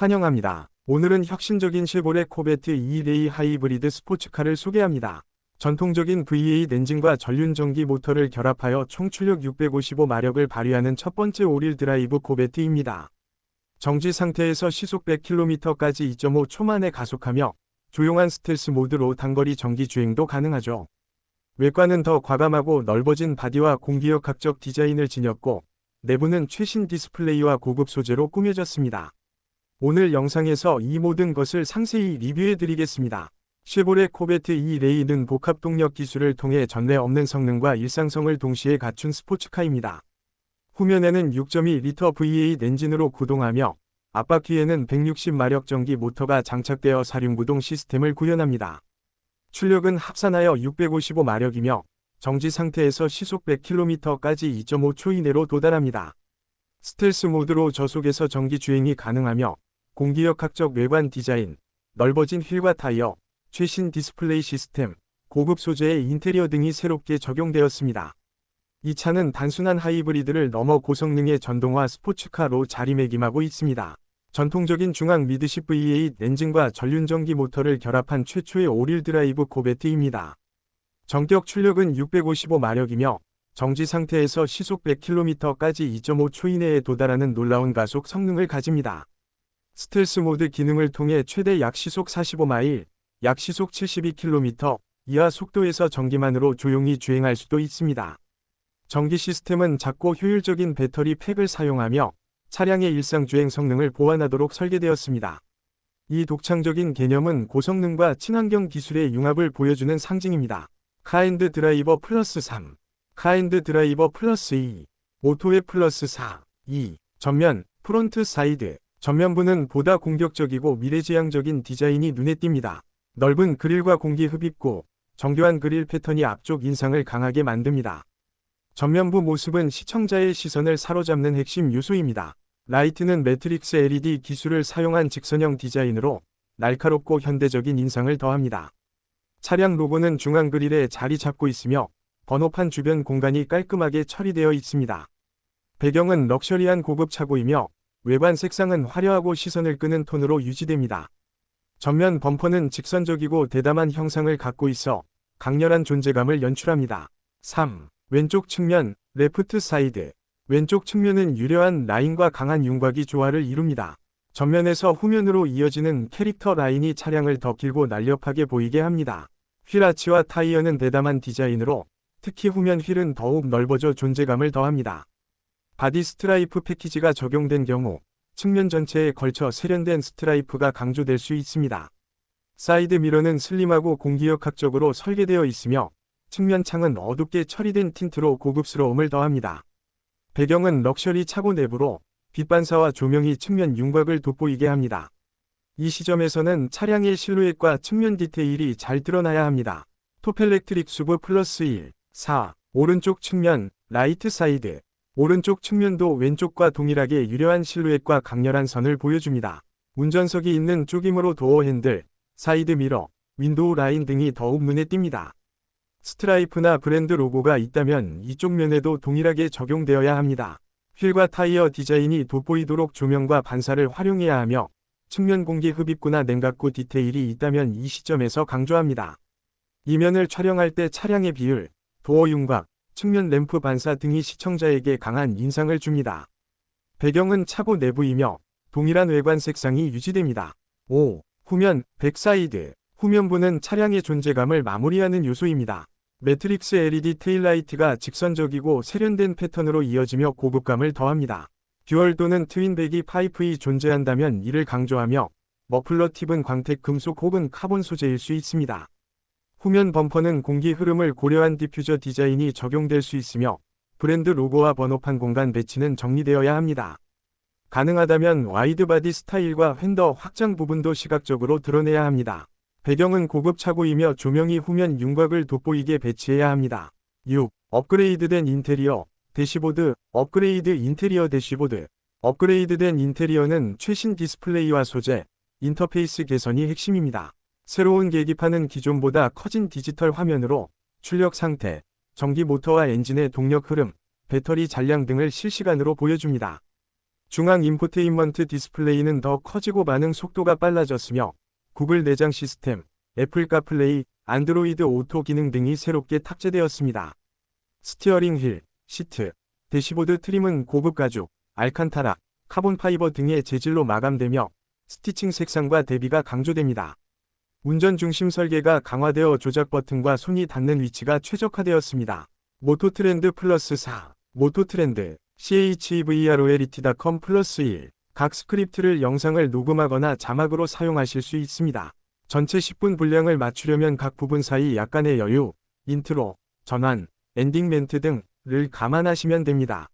환영합니다. 오늘은 혁신적인 쉐보레 코베트 2레이 하이브리드 스포츠카를 소개합니다. 전통적인 V8 엔진과 전륜 전기 모터를 결합하여 총 출력 655마력을 발휘하는 첫 번째 오릴 드라이브 코베트입니다. 정지 상태에서 시속 100km까지 2.5 초 만에 가속하며 조용한 스텔스 모드로 단거리 전기 주행도 가능하죠. 외관은 더 과감하고 넓어진 바디와 공기역학적 디자인을 지녔고 내부는 최신 디스플레이와 고급 소재로 꾸며졌습니다. 오늘 영상에서 이 모든 것을 상세히 리뷰해 드리겠습니다. 쉐보레 코베트 2 레이는 복합 동력 기술을 통해 전례 없는 성능과 일상성을 동시에 갖춘 스포츠카입니다. 후면에는 6.2리터 V8 엔진으로 구동하며 앞바퀴에는 160마력 전기 모터가 장착되어 사륜 구동 시스템을 구현합니다. 출력은 합산하여 655마력이며 정지 상태에서 시속 100km까지 2.5초 이내로 도달합니다. 스텔스 모드로 저속에서 전기 주행이 가능하며 공기역학적 외관 디자인, 넓어진 휠과 타이어, 최신 디스플레이 시스템, 고급 소재의 인테리어 등이 새롭게 적용되었습니다. 이 차는 단순한 하이브리드를 넘어 고성능의 전동화 스포츠카로 자리매김하고 있습니다. 전통적인 중앙 미드십 V8 엔진과 전륜전기 모터를 결합한 최초의 오릴 드라이브 코베트입니다. 정격 출력은 655마력이며 정지 상태에서 시속 100km까지 2.5초 이내에 도달하는 놀라운 가속 성능을 가집니다. 스텔스 모드 기능을 통해 최대 약 시속 45마일, 약 시속 72km 이하 속도에서 전기만으로 조용히 주행할 수도 있습니다. 전기 시스템은 작고 효율적인 배터리 팩을 사용하며 차량의 일상 주행 성능을 보완하도록 설계되었습니다. 이 독창적인 개념은 고성능과 친환경 기술의 융합을 보여주는 상징입니다. 카인드 드라이버 플러스 3, 카인드 드라이버 플러스 2, 오토웨 플러스 4, 2, 전면, 프론트 사이드, 전면부는 보다 공격적이고 미래지향적인 디자인이 눈에 띕니다. 넓은 그릴과 공기 흡입구, 정교한 그릴 패턴이 앞쪽 인상을 강하게 만듭니다. 전면부 모습은 시청자의 시선을 사로잡는 핵심 요소입니다. 라이트는 매트릭스 LED 기술을 사용한 직선형 디자인으로 날카롭고 현대적인 인상을 더합니다. 차량 로고는 중앙 그릴에 자리 잡고 있으며 번호판 주변 공간이 깔끔하게 처리되어 있습니다. 배경은 럭셔리한 고급 차고이며 외관 색상은 화려하고 시선을 끄는 톤으로 유지됩니다. 전면 범퍼는 직선적이고 대담한 형상을 갖고 있어 강렬한 존재감을 연출합니다. 3. 왼쪽 측면, 레프트 사이드. 왼쪽 측면은 유려한 라인과 강한 윤곽이 조화를 이룹니다. 전면에서 후면으로 이어지는 캐릭터 라인이 차량을 더 길고 날렵하게 보이게 합니다. 휠 아치와 타이어는 대담한 디자인으로 특히 후면 휠은 더욱 넓어져 존재감을 더합니다. 바디 스트라이프 패키지가 적용된 경우 측면 전체에 걸쳐 세련된 스트라이프가 강조될 수 있습니다. 사이드 미러는 슬림하고 공기역학적으로 설계되어 있으며 측면 창은 어둡게 처리된 틴트로 고급스러움을 더합니다. 배경은 럭셔리 차고 내부로 빛반사와 조명이 측면 윤곽을 돋보이게 합니다. 이 시점에서는 차량의 실루엣과 측면 디테일이 잘 드러나야 합니다. 토펠렉트릭 수브 플러스 1, 4, 오른쪽 측면, 라이트 사이드, 오른쪽 측면도 왼쪽과 동일하게 유려한 실루엣과 강렬한 선을 보여줍니다. 운전석이 있는 쪽이므로 도어 핸들, 사이드 미러, 윈도우 라인 등이 더욱 눈에 띕니다. 스트라이프나 브랜드 로고가 있다면 이쪽 면에도 동일하게 적용되어야 합니다. 휠과 타이어 디자인이 돋보이도록 조명과 반사를 활용해야 하며 측면 공기 흡입구나 냉각구 디테일이 있다면 이 시점에서 강조합니다. 이면을 촬영할 때 차량의 비율, 도어 윤곽, 측면 램프 반사 등이 시청자에게 강한 인상을 줍니다. 배경은 차고 내부이며 동일한 외관 색상이 유지됩니다. 5. 후면, 백사이드. 후면부는 차량의 존재감을 마무리하는 요소입니다. 매트릭스 LED 테일라이트가 직선적이고 세련된 패턴으로 이어지며 고급감을 더합니다. 듀얼 또는 트윈백이 파이프이 존재한다면 이를 강조하며 머플러 팁은 광택 금속 혹은 카본 소재일 수 있습니다. 후면 범퍼는 공기 흐름을 고려한 디퓨저 디자인이 적용될 수 있으며 브랜드 로고와 번호판 공간 배치는 정리되어야 합니다. 가능하다면 와이드 바디 스타일과 휀더 확장 부분도 시각적으로 드러내야 합니다. 배경은 고급 차고이며 조명이 후면 윤곽을 돋보이게 배치해야 합니다. 6. 업그레이드된 인테리어, 대시보드, 업그레이드 인테리어 대시보드. 업그레이드된 인테리어는 최신 디스플레이와 소재, 인터페이스 개선이 핵심입니다. 새로운 계기판은 기존보다 커진 디지털 화면으로 출력 상태, 전기 모터와 엔진의 동력 흐름, 배터리 잔량 등을 실시간으로 보여줍니다. 중앙 인포테인먼트 디스플레이는 더 커지고 반응 속도가 빨라졌으며 구글 내장 시스템, 애플 카플레이, 안드로이드 오토 기능 등이 새롭게 탑재되었습니다. 스티어링 휠, 시트, 대시보드 트림은 고급 가죽, 알칸타라, 카본 파이버 등의 재질로 마감되며 스티칭 색상과 대비가 강조됩니다. 운전 중심 설계가 강화되어 조작 버튼과 손이 닿는 위치가 최적화되었습니다. 모토 트렌드 플러스 4, 모토 트렌드, CHEVROLET.com 플러스 1. 각 스크립트를 영상을 녹음하거나 자막으로 사용하실 수 있습니다. 전체 10분 분량을 맞추려면 각 부분 사이 약간의 여유, 인트로, 전환, 엔딩 멘트 등을 감안하시면 됩니다.